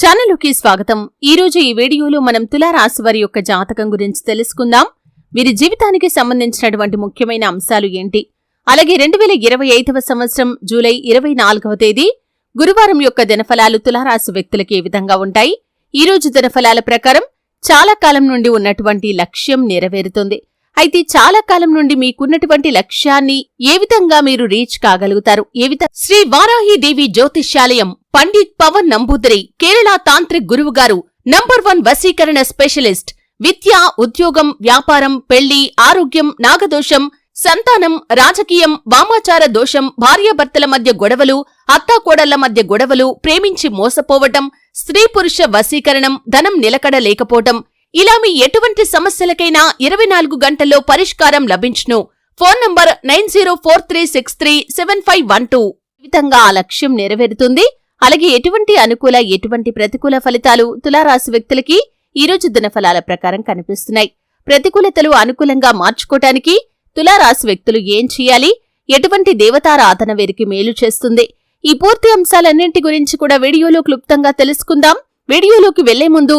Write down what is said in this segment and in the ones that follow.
ఛానల్కి స్వాగతం. ఈరోజు ఈ వీడియోలో మనం తులారాశి వారి యొక్క జాతకం గురించి తెలుసుకుందాం. వీరి జీవితానికి సంబంధించినటువంటి ముఖ్యమైన అంశాలు ఏంటి? అలాగే రెండు వేల ఇరవై ఐదవ సంవత్సరం జూలై ఇరవై నాలుగవ తేదీ గురువారం యొక్క దినఫలాలు తులారాశి వ్యక్తులకి ఏ విధంగా ఉంటాయి? ఈ రోజు దినఫలాల ప్రకారం చాలా కాలం నుండి ఉన్నటువంటి లక్ష్యం నెరవేరుతుంది. అయితే చాలా కాలం నుండి మీకున్నటువంటి లక్ష్యాన్ని ఏ విధంగా మీరు రీచ్ కాగలుగుతారు? ఏ విధంగా శ్రీ వారాహి దేవి జ్యోతిష్యాలయం పండిత్ పవన్ నంబూదరి కేరళ తాంత్రిక్ గురువు గారు నంబర్ వన్ వశీకరణ స్పెషలిస్ట్ విద్య ఉద్యోగం వ్యాపారం పెళ్ళి ఆరోగ్యం నాగదోషం సంతానం రాజకీయం వామాచార దోషం భార్యాభర్తల మధ్య గొడవలు అత్తాకోడళ్ళ మధ్య గొడవలు ప్రేమించి మోసపోవటం స్త్రీ పురుష వశీకరణం ధనం నిలకడ లేకపోవటం ఇలా మీ ఎటువంటి సమస్యలకైనా ఇరవై నాలుగు గంటల్లో పరిష్కారం లభించును. Phone number nine zero four three six three seven five one two. విధంగా ఆ లక్ష్యం నెరవేరుతుంది. అలాగే ఎటువంటి అనుకూల ఎటువంటి ప్రతికూల ఫలితాలు తులారాశి వ్యక్తులకి ఈ రోజు దినఫలాల ప్రకారం కనిపిస్తున్నాయి. ప్రతికూలతలు అనుకూలంగా మార్చుకోటానికి తులారాశి వ్యక్తులు ఏం చేయాలి? ఎటువంటి దేవతారాధన వీరికి మేలు చేస్తుంది? ఈ పూర్తి అంశాలన్నింటి గురించి కూడా వీడియోలో క్లుప్తంగా తెలుసుకుందాం. వీడియోలోకి వెళ్ళే ముందు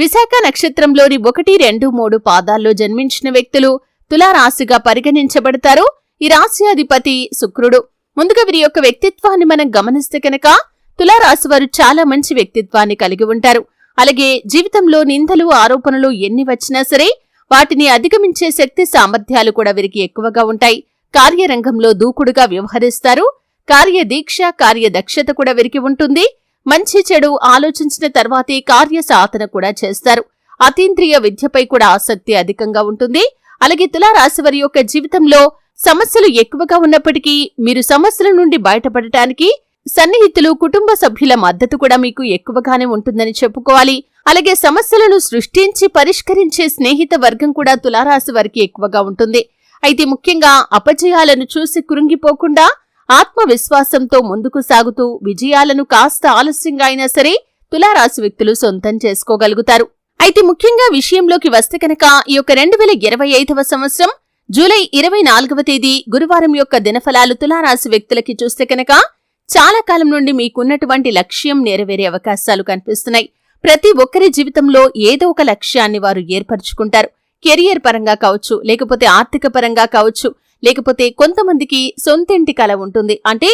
విశాఖ నక్షత్రంలోని ఒకటి రెండు మూడు పాదాల్లో జన్మించిన వ్యక్తులు తులారాశిగా పరిగణించబడతారు. ఈ రాశి అధిపతి శుక్రుడు. ముందుగా వీరి యొక్క వ్యక్తిత్వాన్ని మనం గమనిస్తే కనుక తులారాశి వారు చాలా మంచి వ్యక్తిత్వాన్ని కలిగి ఉంటారు. అలాగే జీవితంలో నిందలు ఆరోపణలు ఎన్ని వచ్చినా సరే వాటిని అధిగమించే శక్తి సామర్థ్యాలు కూడా వీరికి ఎక్కువగా ఉంటాయి. కార్యరంగంలో దూకుడుగా వ్యవహరిస్తారు. కార్యదీక్ష కార్యదక్షత కూడా వీరికి ఉంటుంది. మంచి చెడు ఆలోచించిన తర్వాతే కార్య సాధన కూడా చేస్తారు. అతీంద్రియ విద్యపై కూడా ఆసక్తి అధికంగా ఉంటుంది. అలాగే తులారాశి వారి యొక్క జీవితంలో సమస్యలు ఎక్కువగా ఉన్నప్పటికీ మీరు సమస్యల నుండి బయటపడటానికి సన్నిహితులు కుటుంబ సభ్యుల మద్దతు కూడా మీకు ఎక్కువగానే ఉంటుందని చెప్పుకోవాలి. అలాగే సమస్యలను సృష్టించి పరిష్కరించే స్నేహిత వర్గం కూడా తులారాశి వారికి ఎక్కువగా ఉంటుంది. అయితే ముఖ్యంగా అపజయాలను చూసి కురుంగిపోకుండా ఆత్మవిశ్వాసంతో ముందుకు సాగుతూ విజయాలను కాస్త ఆలస్యంగా అయినా సరే తులారాశి వ్యక్తులు సొంతం చేసుకోగలుగుతారు. అయితే ముఖ్యంగా విషయంలోకి వస్తే కనుక ఈ యొక్క రెండు వేల ఇరవై ఐదవ సంవత్సరం జూలై ఇరవై నాలుగవ తేదీ గురువారం యొక్క దినఫలాలు తులారాశి వ్యక్తులకి చూస్తే కనుక చాలా కాలం నుండి మీకున్నటువంటి లక్ష్యం నెరవేరే అవకాశాలు కనిపిస్తున్నాయి. ప్రతి ఒక్కరి జీవితంలో ఏదో ఒక లక్ష్యాన్ని వారు ఏర్పరచుకుంటారు. కెరియర్ పరంగా కావచ్చు లేకపోతే ఆర్థిక పరంగా కావచ్చు లేకపోతే కొంతమందికి సొంతింటి కళ ఉంటుంది. అంటే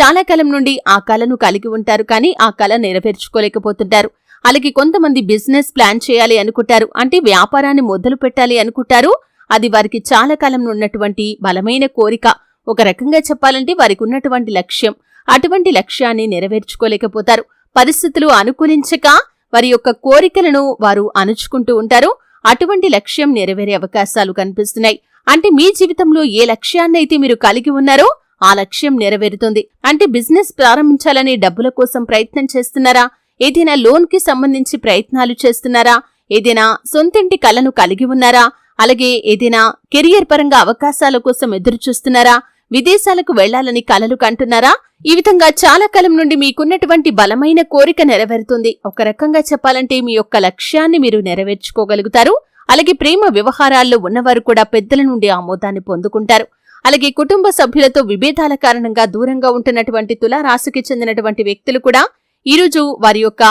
చాలా కాలం నుండి ఆ కళను కలిగి ఉంటారు కానీ ఆ కళ నెరవేర్చుకోలేకపోతుంటారు. అలాగే కొంతమంది బిజినెస్ ప్లాన్ చేయాలి అనుకుంటారు. అంటే వ్యాపారాన్ని మొదలు పెట్టాలి అనుకుంటారు. అది వారికి చాలా కాలం ఉన్నటువంటి బలమైన కోరిక. ఒక రకంగా చెప్పాలంటే వారికి ఉన్నటువంటి లక్ష్యం. అటువంటి లక్ష్యాన్ని నెరవేర్చుకోలేకపోతారు. పరిస్థితులు అనుకూలించక వారి యొక్క కోరికలను వారు అణుచుకుంటూ ఉంటారు. అటువంటి లక్ష్యం నెరవేరే అవకాశాలు కనిపిస్తున్నాయి. అంటే మీ జీవితంలో ఏ లక్ష్యాన్నైతే మీరు కలిగి ఉన్నారో ఆ లక్ష్యం నెరవేరుతుంది. అంటే బిజినెస్ ప్రారంభించాలని డబ్బుల కోసం ప్రయత్నం చేస్తున్నారా? ఏదైనా లోన్కి సంబంధించి ప్రయత్నాలు చేస్తున్నారా? ఏదైనా సొంతింటి కలను కలిగి ఉన్నారా? అలాగే ఏదైనా కెరియర్ పరంగా అవకాశాల కోసం ఎదురు చూస్తున్నారా విదేశాలకు వెళ్ళాలని కలలు కంటున్నారా? ఈ విధంగా చాలా కాలం నుండి మీకున్నటువంటి బలమైన కోరిక నెరవేరుతుంది. ఒక రకంగా చెప్పాలంటే మీ యొక్క లక్ష్యాన్ని మీరు నెరవేర్చుకోగలుగుతారు. అలాగే ప్రేమ వ్యవహారాల్లో ఉన్నవారు కూడా పెద్దల నుండి ఆమోదాన్ని పొందుకుంటారు. అలాగే కుటుంబ సభ్యులతో విభేదాల కారణంగా దూరంగా ఉంటున్నటువంటి తులారాశికి చెందినటువంటి వ్యక్తులు కూడా ఈరోజు వారి యొక్క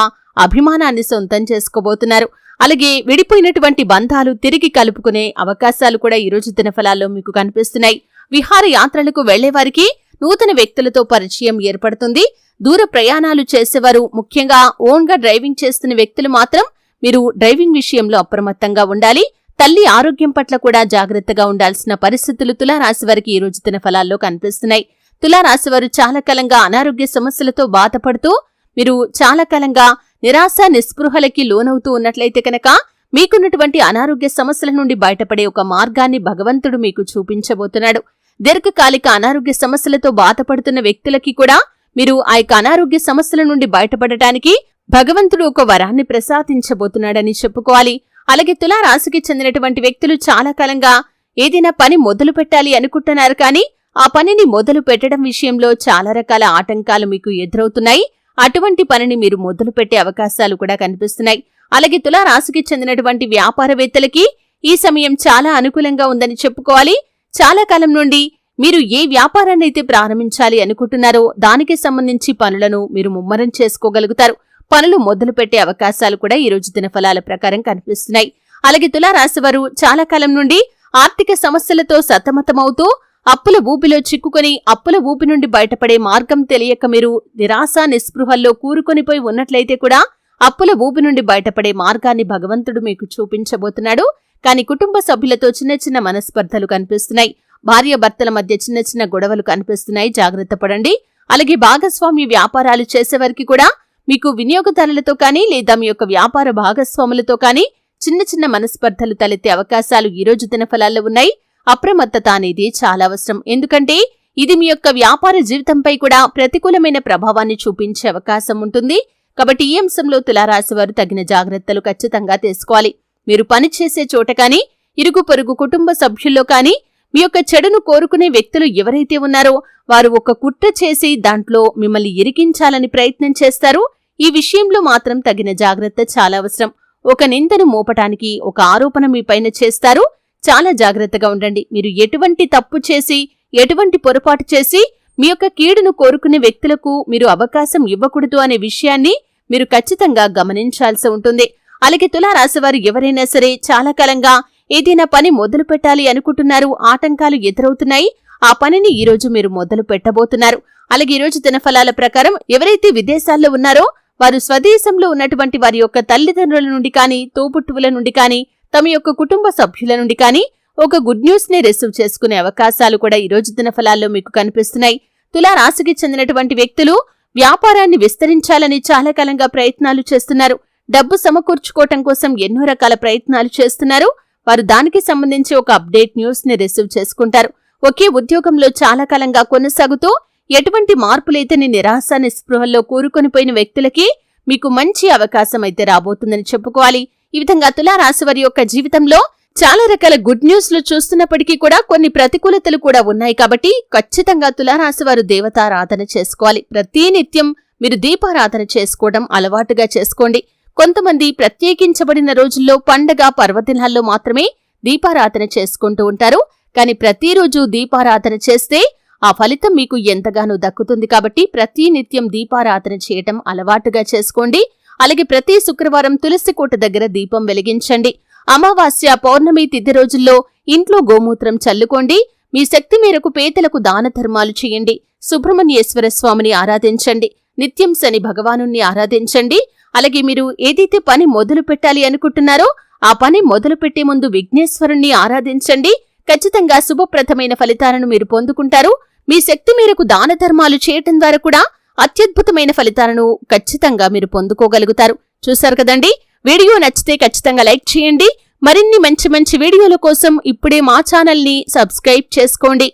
అభిమానాన్ని సొంతం చేసుకోబోతున్నారు. అలాగే విడిపోయినటువంటి బంధాలు తిరిగి కలుపుకునే అవకాశాలు కూడా ఈరోజు దినఫలాల్లో మీకు కనిపిస్తున్నాయి. విహార యాత్రలకు వెళ్ళేవారికి నూతన వ్యక్తులతో పరిచయం ఏర్పడుతుంది. దూర ప్రయాణాలు చేసేవారు ముఖ్యంగా ఓన్గా డ్రైవింగ్ చేస్తున్న వ్యక్తులు మాత్రం మీరు డ్రైవింగ్ విషయంలో అప్రమత్తంగా ఉండాలి. తల్లి ఆరోగ్యం పట్ల కూడా జాగ్రత్తగా ఉండాల్సిన పరిస్థితులు తులారాశి వారికి ఈ రోజు ఫలాల్లో కనిపిస్తున్నాయి. తులారాశి వారు చాలా కాలంగా అనారోగ్య సమస్యలతో బాధపడుతూ మీరు చాలా కాలంగా నిరాశ నిస్పృహలకి లోనవుతూ ఉన్నట్లయితే కనుక మీకున్నటువంటి అనారోగ్య సమస్యల నుండి బయటపడే ఒక మార్గాన్ని భగవంతుడు మీకు చూపించబోతున్నాడు. దీర్ఘకాలిక అనారోగ్య సమస్యలతో బాధపడుతున్న వ్యక్తులకి కూడా మీరు ఆ యొక్క అనారోగ్య సమస్యల నుండి బయటపడటానికి భగవంతుడు ఒక వరాన్ని ప్రసాదించబోతున్నాడని చెప్పుకోవాలి. అలాగే తులారాశికి చెందినటువంటి వ్యక్తులు చాలా కాలంగా ఏదైనా పని మొదలు పెట్టాలి అనుకుంటున్నారు కానీ ఆ పనిని మొదలు పెట్టడం విషయంలో చాలా రకాల ఆటంకాలు మీకు ఎదురవుతున్నాయి. అటువంటి పనిని మీరు మొదలు పెట్టే అవకాశాలు కూడా కనిపిస్తున్నాయి. అలాగే తులారాశికి చెందినటువంటి వ్యాపారవేత్తలకి ఈ సమయం చాలా అనుకూలంగా ఉందని చెప్పుకోవాలి. చాలా కాలం నుండి మీరు ఏ వ్యాపారాన్ని అయితే ప్రారంభించాలి అనుకుంటున్నారో దానికి సంబంధించి పనులను మీరు ముమ్మరం చేసుకోగలుగుతారు. పనులు మొదలు పెట్టే అవకాశాలు కూడా ఈ రోజు దినఫలాల ప్రకారం కనిపిస్తున్నాయి. అలాగే తులారాశివారు చాలా కాలం నుండి ఆర్థిక సమస్యలతో సతమతమవుతూ అప్పుల ఊపిలో చిక్కుకొని అప్పుల ఊపి నుండి బయటపడే మార్గం తెలియక మీరు నిరాశ నిస్పృహల్లో కూరుకొనిపోయి ఉన్నట్లయితే కూడా అప్పుల ఊపి నుండి బయటపడే మార్గాన్ని భగవంతుడు మీకు చూపించబోతున్నాడు. కానీ కుటుంబ సభ్యులతో చిన్న చిన్న మనస్పర్ధలు కనిపిస్తున్నాయి. భార్య భర్తల మధ్య చిన్న చిన్న గొడవలు కనిపిస్తున్నాయి. జాగ్రత్త పడండి. అలాగే భాగస్వామి వ్యాపారాలు చేసేవారికి కూడా మీకు వినియోగదారులతో కానీ లేదా మీ యొక్క వ్యాపార భాగస్వాములతో కానీ చిన్న చిన్న మనస్పర్ధలు తలెత్తే అవకాశాలు ఈ రోజు దినఫలాల్లో ఉన్నాయి. అప్రమత్తత అనేది చాలా అవసరం. ఎందుకంటే ఇది మీ యొక్క వ్యాపార జీవితంపై కూడా ప్రతికూలమైన ప్రభావాన్ని చూపించే అవకాశం ఉంటుంది. కాబట్టి ఈ అంశంలో తులారాశి వారు తగిన జాగ్రత్తలు ఖచ్చితంగా తీసుకోవాలి. మీరు పనిచేసే చోట కానీ ఇరుగు పొరుగు కుటుంబ సభ్యుల్లో కానీ మీ యొక్క చెడును కోరుకునే వ్యక్తులు ఎవరైతే ఉన్నారో వారు ఒక కుట్ర చేసి దాంట్లో మిమ్మల్ని ఇరికించాలని ప్రయత్నం చేస్తారు. ఈ విషయంలో మాత్రం తగిన జాగ్రత్త చాలా అవసరం. ఒక నిందను మోపటానికి ఒక ఆరోపణ మీ పైన చేస్తారు. చాలా జాగ్రత్తగా ఉండండి. మీరు ఎటువంటి తప్పు చేసి ఎటువంటి పొరపాటు చేసి మీ యొక్క కీడును కోరుకునే వ్యక్తులకు మీరు అవకాశం ఇవ్వకూడదు అనే విషయాన్ని మీరు ఖచ్చితంగా గమనించాల్సి ఉంటుంది. అలాగే తులారాశివారు ఎవరైనా సరే చాలా కాలంగా ఏదైనా పని మొదలు పెట్టాలి అనుకుంటున్నారు. ఆటంకాలు ఎదురవుతున్నాయి. ఆ పనిని ఈ రోజు మీరు మొదలు పెట్టబోతున్నారు. అలాగే ఈ రోజు దినఫలాల ప్రకారం ఎవరైతే విదేశాల్లో ఉన్నారో వారు స్వదేశంలో ఉన్నటువంటి వారి యొక్క తల్లిదండ్రుల నుండి కానీ తోబుట్టువుల నుండి కానీ తమ యొక్క కుటుంబ సభ్యుల నుండి కానీ ఒక గుడ్ న్యూస్ని రిసీవ్ చేసుకునే అవకాశాలు కూడా ఈ రోజు దినఫలాల్లో మీకు కనిపిస్తున్నాయి. తులా రాశికి చెందినటువంటి వ్యక్తులు వ్యాపారాన్ని విస్తరించాలని చాలా కాలంగా ప్రయత్నాలు చేస్తున్నారు. డబ్బు సమకూర్చుకోవటం కోసం ఎన్నో రకాల ప్రయత్నాలు చేస్తున్నారు. వారు దానికి సంబంధించి ఒక అప్డేట్ న్యూస్ని రిసీవ్ చేసుకుంటారు. ఒకే ఉద్యోగంలో చాలా కాలంగా కొనసాగుతూ ఎటువంటి మార్పులైతేని నిరాశ నిస్పృహల్లో కూరుకొనిపోయిన వ్యక్తులకి మీకు మంచి అవకాశం అయితే రాబోతుందని చెప్పుకోవాలి. ఈ విధంగా తులారాశి వారి యొక్క జీవితంలో చాలా రకాల గుడ్ న్యూస్లు చూస్తున్నప్పటికీ కూడా కొన్ని ప్రతికూలతలు కూడా ఉన్నాయి కాబట్టి ఖచ్చితంగా తులారాశి వారు దేవతారాధన చేసుకోవాలి. ప్రతి నిత్యం మీరు దీపారాధన చేసుకోవడం అలవాటుగా చేసుకోండి. కొంతమంది ప్రత్యేకించబడిన రోజుల్లో పండగ పర్వదినాల్లో మాత్రమే దీపారాధన చేసుకుంటూ ఉంటారు. కానీ ప్రతిరోజు దీపారాధన చేస్తే ఆ ఫలితం మీకు ఎంతగానో దక్కుతుంది కాబట్టి ప్రతి నిత్యం దీపారాధన చేయటం అలవాటుగా చేసుకోండి. అలాగే ప్రతి శుక్రవారం తులసి కోట దగ్గర దీపం వెలిగించండి. అమావాస్య పౌర్ణమి తిథి రోజుల్లో ఇంట్లో గోమూత్రం చల్లుకోండి. మీ శక్తి మేరకు పేదలకు దాన ధర్మాలు చేయండి. సుబ్రహ్మణ్యేశ్వర స్వామిని ఆరాధించండి. నిత్యం శని భగవాను ఆరాధించండి. అలాగే మీరు ఏదైతే పని మొదలు పెట్టాలి అనుకుంటున్నారో ఆ పని మొదలు పెట్టే ముందు విఘ్నేశ్వరుణ్ణి ఆరాధించండి. ఖచ్చితంగా శుభప్రదమైన ఫలితాలను మీరు పొందుకుంటారు. మీ శక్తి మేరకు దాన ధర్మాలు చేయటం ద్వారా కూడా అత్యద్భుతమైన ఫలితాలను ఖచ్చితంగా మీరు పొందుకోగలుగుతారు. చూశారు కదండి? వీడియో నచ్చితే ఖచ్చితంగా లైక్ చేయండి. మరిన్ని మంచి మంచి వీడియోల కోసం ఇప్పుడే మా ఛానల్ని సబ్స్క్రైబ్ చేసుకోండి.